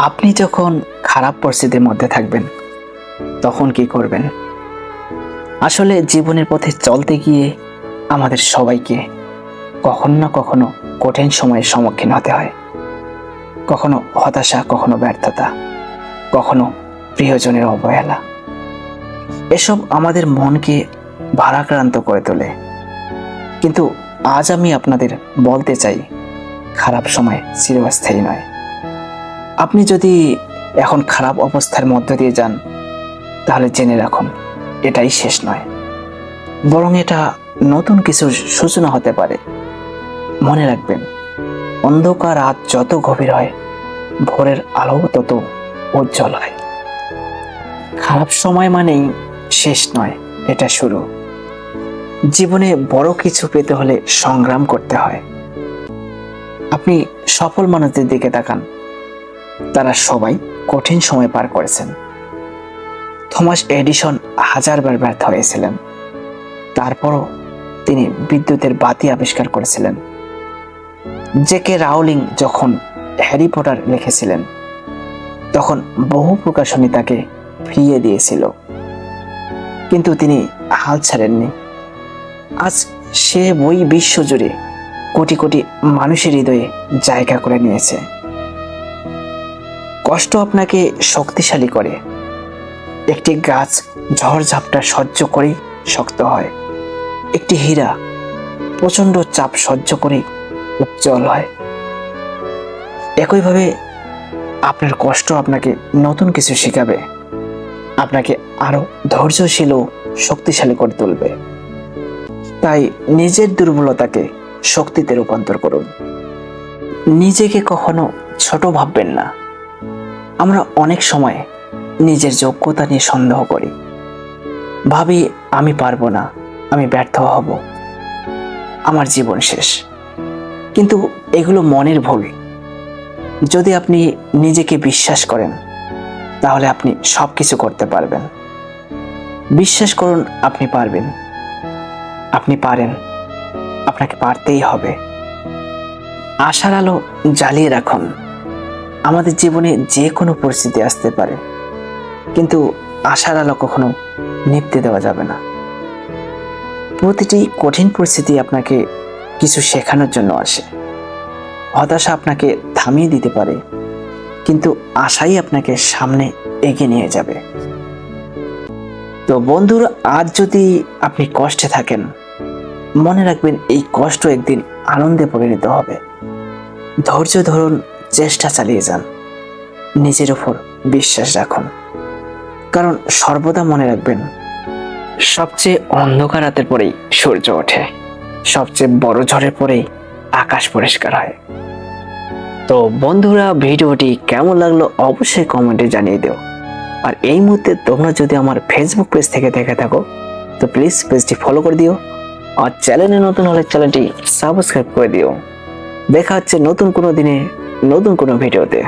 আপনি যখন খারাপ পরিস্থিতির মধ্যে থাকবেন, তখন কি করবেন? আসলে জীবনের পথে চলতে গিয়ে আমাদের সবাইকে কখনো না কখনো কঠিন সময়ের সম্মুখীন হতে হয়। কখনো হতাশা, কখনো ব্যর্থতা, কখনো প্রিয়জনের অবহেলা। এসব আমাদের মনকে ভারাক্রান্ত করে তোলে। কিন্তু আজ আমি আপনাদের বলতে চাই, খারাপ সময় চিরস্থায়ী নয়। আপনি যদি এখন খারাপ অবস্থার মধ্য দিয়ে যান, তাহলে জেনে রাখুন, এটাই শেষ নয়। বরং এটা নতুন কিছু সূচনা হতে পারে। মনে রাখবেন, অন্ধকার রাত যত গভীর হয়, ভোরের আলো তত উজ্জ্বল হয়। খারাপ সময় মানেই শেষ নয়, এটা শুরু। জীবনে বড় কিছু পেতে হলে সংগ্রাম করতে হয়। আপনি সফল মানুষদের দিকে তাকান। তারা সবাই কঠিন সময় পার করেছেন। থমাস এডিসন হাজারবার ব্যর্থ হয়েছিলেন। তারপরও তিনি বিদ্যুতের বাতি আবিষ্কার করেছিলেন। জেকে রাউলিং যখন হ্যারি পটার লিখেছিলেন, তখন বহু প্রকাশনী তাকে ফিরিয়ে দিয়েছিল। কিন্তু তিনি হাল ছাড়েননি। আজ সে বই বিশ্বজুড়ে কোটি কোটি মানুষের হৃদয়ে জায়গা করে নিয়েছে। কষ্ট আপনাকে শক্তিশালী করে। একটি গাছ ঝড় ঝড়ঝাপটা সহ্য করে শক্ত হয়। একটি হীরা প্রচণ্ড চাপ সহ্য করে উজ্জ্বল হয়। একইভাবে আপনার কষ্ট আপনাকে নতুন কিছু শেখাবে। আপনাকে আরও ধৈর্যশীল ও শক্তিশালী করে তুলবে। তাই নিজের দুর্বলতাকে শক্তিতে রূপান্তর করুন। নিজেকে কখনো ছোট ভাববেন না। আমরা অনেক সময় নিজের যোগ্যতা নিয়ে সন্দেহ করি। ভাবি, আমি পারব না, আমি ব্যর্থ হব। আমার জীবন শেষ। কিন্তু এগুলো মনের ভুল। যদি আপনি নিজেকে বিশ্বাস করেন, তাহলে আপনি সব কিছু করতে পারবেন। বিশ্বাস করুন, আপনি পারবেন। আপনি পারেন। আপনাকে পারতেই হবে। আশার আলো জ্বালিয়ে রাখুন। আমাদের জীবনে যে কোনো পরিস্থিতি আসতে পারে, কিন্তু আশার আলো কখনো নিভতে দেওয়া যাবে না। প্রতিটি কঠিন পরিস্থিতি আপনাকে কিছু শেখানোর জন্য আসে। হতাশা আপনাকে থামিয়ে দিতে পারে, কিন্তু আশাই আপনাকে সামনে এগিয়ে নিয়ে যাবে। তো বন্ধুরা, আজ যদি আপনি কষ্টে থাকেন, মনে রাখবেন এই কষ্ট একদিন আনন্দে পরিণত হবে। ধৈর্য ধরুন চেষ্টা চালিয়ে যান। নিজের উপর বিশ্বাস রাখুন। কারণ সর্বদা মনে রাখবেন, সবচেয়ে অন্ধকার রাতের পরেই সূর্য ওঠে, সবচেয়ে বড় ঝড়ের পরেই আকাশ পরিষ্কার হয়। তো বন্ধুরা, ভিডিওটি কেমন লাগল অবশ্যই কমেন্টে জানিয়ে দিও। আর এই মুহূর্তে তোমরা যদি আমার ফেসবুক পেজ থেকে দেখে থাকো, তো প্লিজ পেজটি ফলো করে দিও। আর চ্যানেলে নতুন হলে চ্যানেলটি সাবস্ক্রাইব করে দিও। দেখা হচ্ছে নতুন কোনো দিনে। নতুন কোনো ভিডিওতে।